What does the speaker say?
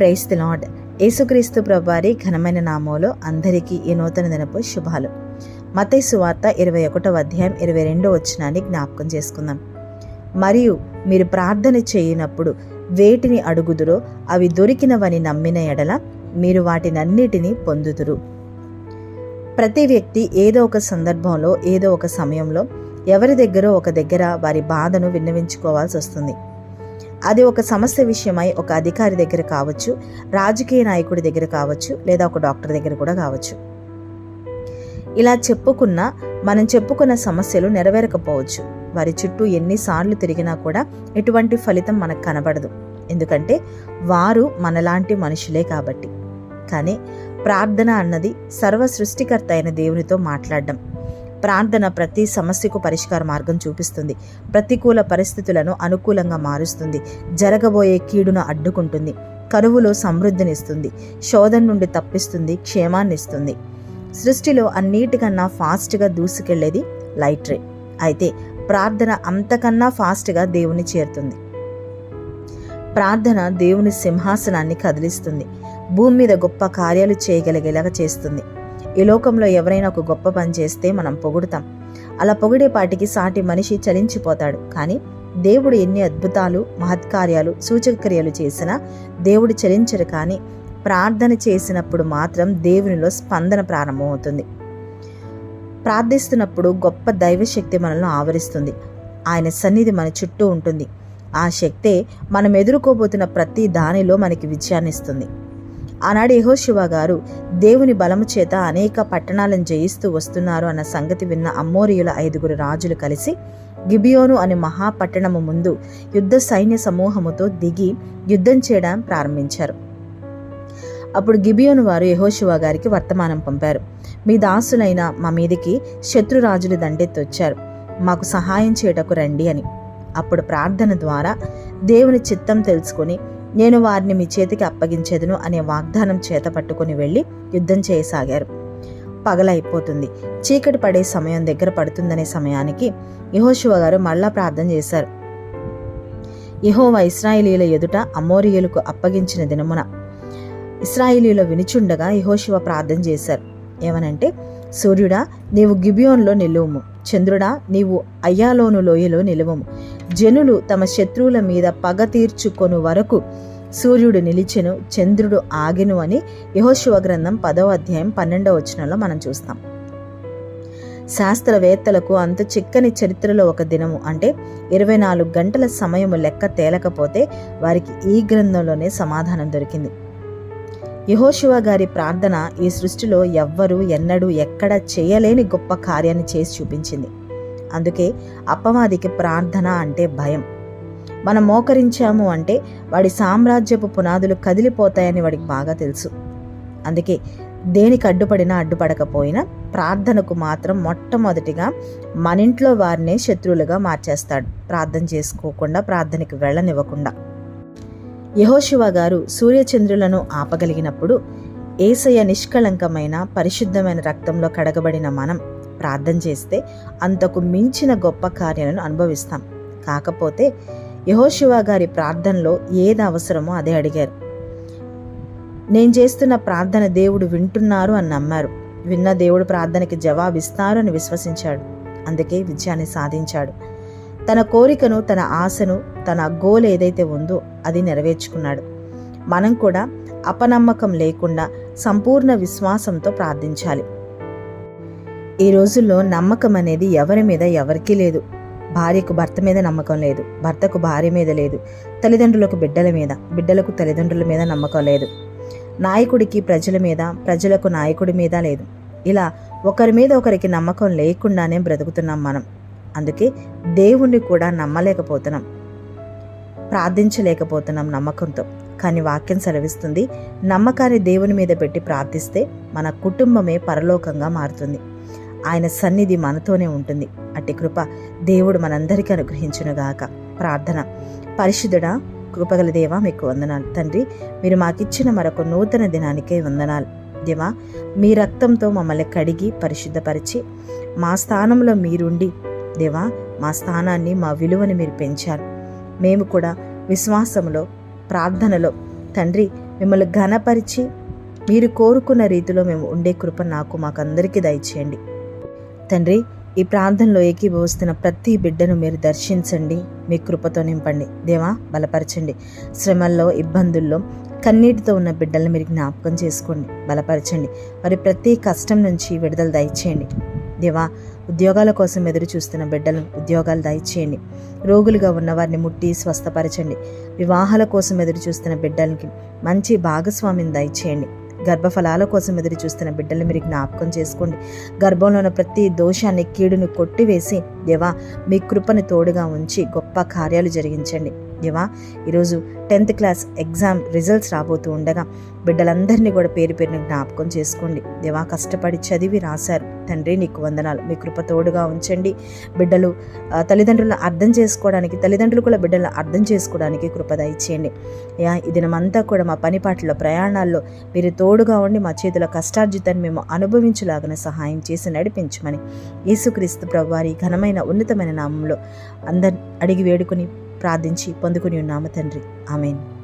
Price the lord యేసుక్రీస్తు ప్రభువారి ఘనమైన నామంలో అందరికీ ఈ నూతన దినపు శుభాలు. మతై సువార్త ఇరవై ఒకటో అధ్యాయం ఇరవై రెండో వచ్చినాన్ని జ్ఞాపకం చేసుకుందాం. మరియు మీరు ప్రార్థన చేయనప్పుడు వేటిని అడుగుదురో అవి దొరికినవని నమ్మిన ఎడల మీరు వాటినన్నిటినీ పొందుదురు. ప్రతి వ్యక్తి ఏదో ఒక సందర్భంలో ఏదో ఒక సమయంలో ఎవరి దగ్గర ఒక దగ్గర వారి బాధను విన్నవించుకోవాల్సి వస్తుంది. అది ఒక సమస్య విషయమై ఒక అధికారి దగ్గర కావచ్చు రాజకీయ నాయకుడి దగ్గర కావచ్చు లేదా ఒక డాక్టర్ దగ్గర కూడా కావచ్చు. ఇలా చెప్పుకున్న మనం చెప్పుకున్న సమస్యలు నెరవేరకపోవచ్చు. వారి చుట్టూ ఎన్నిసార్లు తిరిగినా కూడా ఎటువంటి ఫలితం మనకు కనబడదు. ఎందుకంటే వారు మనలాంటి మనుషులే కాబట్టి. కానీ ప్రార్థన అన్నది సర్వ సృష్టికర్త అయిన దేవునితో మాట్లాడడం. ప్రార్థన ప్రతి సమస్యకు పరిష్కార మార్గం చూపిస్తుంది. ప్రతికూల పరిస్థితులను అనుకూలంగా మారుస్తుంది. జరగబోయే కీడును అడ్డుకుంటుంది. కరువులో సమృద్ధినిస్తుంది. శోధన నుండి తప్పిస్తుంది. క్షేమాన్ని ఇస్తుంది సృష్టిలో అన్నిటికన్నా ఫాస్ట్గా దూసుకెళ్ళేది లైట్ రే. అయితే ప్రార్థన అంతకన్నా ఫాస్ట్గా దేవుని చేరుతుంది. ప్రార్థన దేవుని సింహాసనాన్ని కదిలిస్తుంది. భూమి మీద గొప్ప కార్యాలు చేయగలిగేలాగా చేస్తుంది. ఈ లోకంలో ఎవరైనా ఒక గొప్ప పని చేస్తే మనం పొగుడుతాం. అలా పొగిడేపాటికి సాటి మనిషి చలించిపోతాడు. కానీ దేవుడు ఎన్ని అద్భుతాలు మహత్కార్యాలు సూచక్రియలు చేసినా దేవుడు చలించరు కానీ ప్రార్థన చేసినప్పుడు మాత్రం దేవునిలో స్పందన ప్రారంభమవుతుంది. ప్రార్థిస్తున్నప్పుడు గొప్ప దైవశక్తి మనల్ని ఆవరిస్తుంది. ఆయన సన్నిధి మన చుట్టూ ఉంటుంది. ఆ శక్తే మనం ఎదుర్కోబోతున్న ప్రతి దానిలో మనకి విజయాన్నిస్తుంది. ఇస్తుంది ఆనాడు యహోశివ గారు దేవుని బలము చేత అనేక పట్టణాలను జయిస్తూ వస్తున్నారు అన్న సంగతి విన్న అమ్మోరియుల ఐదుగురు రాజులు కలిసి గిబియోను అనే మహాపట్టణము ముందు యుద్ధ సైన్య సమూహముతో దిగి యుద్ధం చేయడం ప్రారంభించారు. అప్పుడు గిబియోను వారు యహోశివ గారికి వర్తమానం పంపారు. మీ దాసులైన మా మీదికి శత్రురాజులు దండెత్తొచ్చారు. మాకు సహాయం చేయటకు రండి అని. అప్పుడు ప్రార్థన ద్వారా దేవుని చిత్తం తెలుసుకొని నేను వారిని మీ చేతికి అప్పగించేదను అనే వాగ్దానం చేత పట్టుకుని వెళ్ళి యుద్ధం చేయసాగారు. పగలైపోతుంది. చీకటి పడే సమయం దగ్గర పడుతుందనే సమయానికి యహోశివ గారు మళ్ళా ప్రార్థన చేశారు. యహోవ ఇస్రాయేలీల ఎదుట అమోరియులకు అప్పగించిన దినమున ఇస్రాయిలీలో వినిచుండగా యహోశివ ప్రార్థన చేశారు. ఏమనంటే సూర్యుడా నీవు గిబియోన్లో నిలువుము. చంద్రుడా నీవు అయ్యాలోను లోయలో నిలువము. జనులు తమ శత్రువుల మీద పగ తీర్చుకొను వరకు సూర్యుడు నిలిచెను చంద్రుడు ఆగెను అని యహోశివ గ్రంథం పదవ అధ్యాయం పన్నెండవ వచనంలో మనం చూస్తాం. శాస్త్రవేత్తలకు అంత చిక్కని చరిత్రలో ఒక దినము అంటే ఇరవై నాలుగు గంటల సమయము లెక్క తేలకపోతే వారికి ఈ గ్రంథంలోనే సమాధానం దొరికింది. యహోశివ గారి ప్రార్థన ఈ సృష్టిలో ఎవ్వరూ ఎన్నడూ ఎక్కడ చేయలేని గొప్ప కార్యాన్ని చేసి చూపించింది. అందుకే అప్పవాదికి ప్రార్థన అంటే భయం. మనం మోకరించాము అంటే వాడి సామ్రాజ్యపు పునాదులు కదిలిపోతాయని వాడికి బాగా తెలుసు. అందుకే దేనికి అడ్డుపడినా అడ్డుపడకపోయినా ప్రార్థనకు మాత్రం మొట్టమొదటిగా మన ఇంట్లో వారినే శత్రువులుగా మార్చేస్తాడు. ప్రార్థన చేసుకోకుండా ప్రార్థనకి వెళ్ళనివ్వకుండా. యహోశివ గారు సూర్యచంద్రులను ఆపగలిగినప్పుడు ఏసయ్య నిష్కళంకమైన పరిశుద్ధమైన రక్తంలో కడగబడిన మనం ప్రార్థన చేస్తే అంతకు మించిన గొప్ప కార్యాలను అనుభవిస్తాం. కాకపోతే యహోశివ గారి ప్రార్థనలో ఏది అవసరమో అదే అడిగారు. నేను చేస్తున్న ప్రార్థన దేవుడు వింటున్నారు అని నమ్మారు. విన్న దేవుడు ప్రార్థనకి జవాబిస్తారు అని విశ్వసించాడు. అందుకే విజయాన్ని సాధించాడు. తన కోరికను తన ఆశను తన గోల్ ఏదైతే ఉందో అది నెరవేర్చుకున్నాడు. మనం కూడా అపనమ్మకం లేకుండా సంపూర్ణ విశ్వాసంతో ప్రార్థించాలి. ఈ రోజుల్లో నమ్మకం అనేది ఎవరి మీద ఎవరికీ లేదు. భార్యకు భర్త మీద నమ్మకం లేదు. భర్తకు భార్య మీద లేదు. తల్లిదండ్రులకు బిడ్డల మీద బిడ్డలకు తల్లిదండ్రుల మీద నమ్మకం లేదు. నాయకుడికి ప్రజల మీద ప్రజలకు నాయకుడి మీద లేదు. ఇలా ఒకరి మీద ఒకరికి నమ్మకం లేకుండానే బ్రతుకుతున్నాం మనం. అందుకే దేవుణ్ణి కూడా నమ్మలేకపోతున్నాం ప్రార్థించలేకపోతున్నాం నమ్మకంతో. కానీ వాక్యం సెలవిస్తుంది నమ్మకాన్ని దేవుని మీద పెట్టి ప్రార్థిస్తే మన కుటుంబమే పరలోకంగా మారుతుంది. ఆయన సన్నిధి మనతోనే ఉంటుంది. అట్టి కృప దేవుడు మనందరికీ అనుగ్రహించునుగాక ప్రార్థన. పరిశుద్ధుడా కృపగల దేవా మీకు వందనాలు. తండ్రి మీరు మాకిచ్చిన మరొక నూతన దినానికే వందనాలు. దేవా మీ రక్తంతో మమ్మల్ని కడిగి పరిశుద్ధపరిచి మా స్థానంలో మీరుండి దేవా మా స్థానాన్ని మా విలువని మీరు పెంచారు. మేము కూడా విశ్వాసంలో ప్రార్థనలో తండ్రి మిమ్మల్ని ఘనపరిచి మీరు కోరుకున్న రీతిలో మేము ఉండే కృప నాకు మాకందరికీ దయచేయండి. తండ్రి ఈ ప్రాంతంలో ఏకీభవిస్తున్న ప్రతి బిడ్డను మీరు దర్శించండి మీ కృపతో నింపండి. దేవా బలపరచండి. శ్రమల్లో ఇబ్బందుల్లో కన్నీటితో ఉన్న బిడ్డలను మీరు జ్ఞాపకం చేసుకోండి బలపరచండి. మరి ప్రతి కష్టం నుంచి విడుదల దయచేయండి. దేవా ఉద్యోగాల కోసం ఎదురు చూస్తున్న బిడ్డలను ఉద్యోగాలు దయచేయండి రోగులుగా ఉన్నవారిని ముట్టి స్వస్థపరచండి. వివాహాల కోసం ఎదురు చూస్తున్న బిడ్డలకి మంచి భాగస్వామిని దయచేయండి గర్భఫలాల కోసం ఎదురు చూస్తున్న బిడ్డలు మీరు జ్ఞాపకం చేసుకోండి. గర్భంలో ఉన్న ప్రతి దోషాన్ని కీడును కొట్టివేసి దేవా మీ కృపను తోడుగా ఉంచి గొప్ప కార్యాలు జరిగించండి. యువా ఈరోజు టెన్త్ క్లాస్ ఎగ్జామ్ రిజల్ట్స్ రాబోతూ ఉండగా బిడ్డలందరినీ కూడా పేరు పేరుని జ్ఞాపకం చేసుకోండి. దేవా కష్టపడి చదివి రాశారు. తండ్రి నీకు వందనాలు. మీ కృప తోడుగా ఉంచండి. బిడ్డలు తల్లిదండ్రులను అర్థం చేసుకోవడానికి తల్లిదండ్రులు కూడా బిడ్డలను అర్థం చేసుకోవడానికి కృపదాయి చేయండి యా ఈ దినమంతా కూడా మా పనిపాట్ల ప్రయాణాల్లో మీరు తోడుగా ఉండి మా చేతుల కష్టార్జితాన్ని మేము అనుభవించలాగిన సహాయం చేసి నడిపించమని యేసుక్రీస్తు ప్రభు వారి ఘనమైన ఉన్నతమైన నామంలో అందరి అడిగి వేడుకొని ప్రార్థించి పొందుకుని ఉన్నాము తండ్రి. ఆమెను.